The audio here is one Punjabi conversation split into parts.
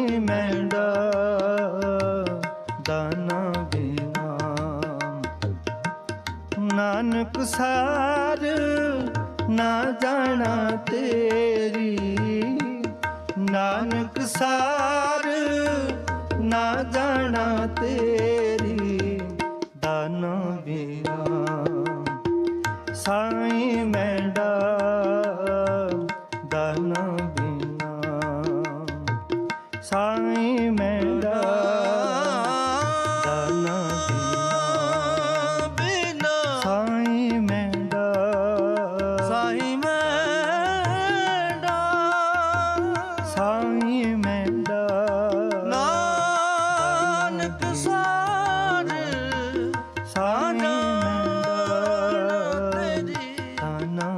ਮੈਂਡਾ ਦਾਨਾ ਬਿਨਾ ਨਾਨਕ ਸਾਰ ਨਾ ਜਾਣਾ ਤੇਰੀ। ਨਾਨਕ ਸਾਰ ਨਾ ਜਾਣਾ ਤੇਰੀ। ਦਾਨਾ ਬਿਨਾ ਸਾਈਂ ਸਾਈਂ ਮੈਂਡਾ ਦਾਨਾ ਬਿਨਾ ਬਿਨਾ ਸਾਈਂ ਮੈਂਡਾ ਸਾਈ ਮੈਂਡਾ ਸਾਈਂ ਮੈਂਡਾ ਨਾਨਕ ਸਾਰ ਮੈਂਡਾ ਤੇਰੀ। ਦਾਨਾ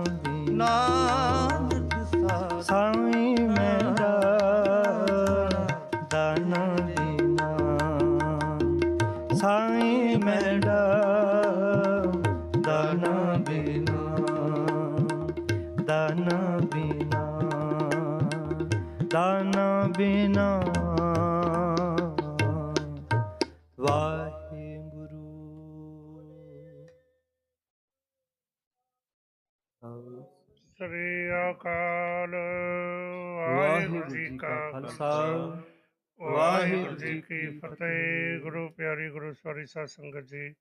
ਬਿਨਾ ਸਾਈਂ ਮੈਂਡਾ ਦਾਨਾ ਬਿਨਾ ਦਾਨਾ ਬਿਨਾ ਦਾਨਾ ਬਿਨਾ। ਵਾਹਿਗੁਰੂ। ਸ੍ਰੀ ਅਕਾਲ ਵਾਹਿਗੁਰੂ ਜੀ ਕਾ ਖਾਲਸਾ। ਵਾਹਿਗੁਰੂ ਜੀ ਕੀ ਫਤਿਹ। ਗੁਰੂ ਪਿਆਰੀ ਗੁਰੂ ਸਵਾਰੀ ਸਾਧ ਸੰਗਤ ਜੀ।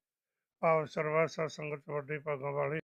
ਆਪ ਸਰਵਾ ਸਾਧ ਸੰਗਤ ਵੱਡੇ ਭਾਗਾਂ ਵਾਲੇ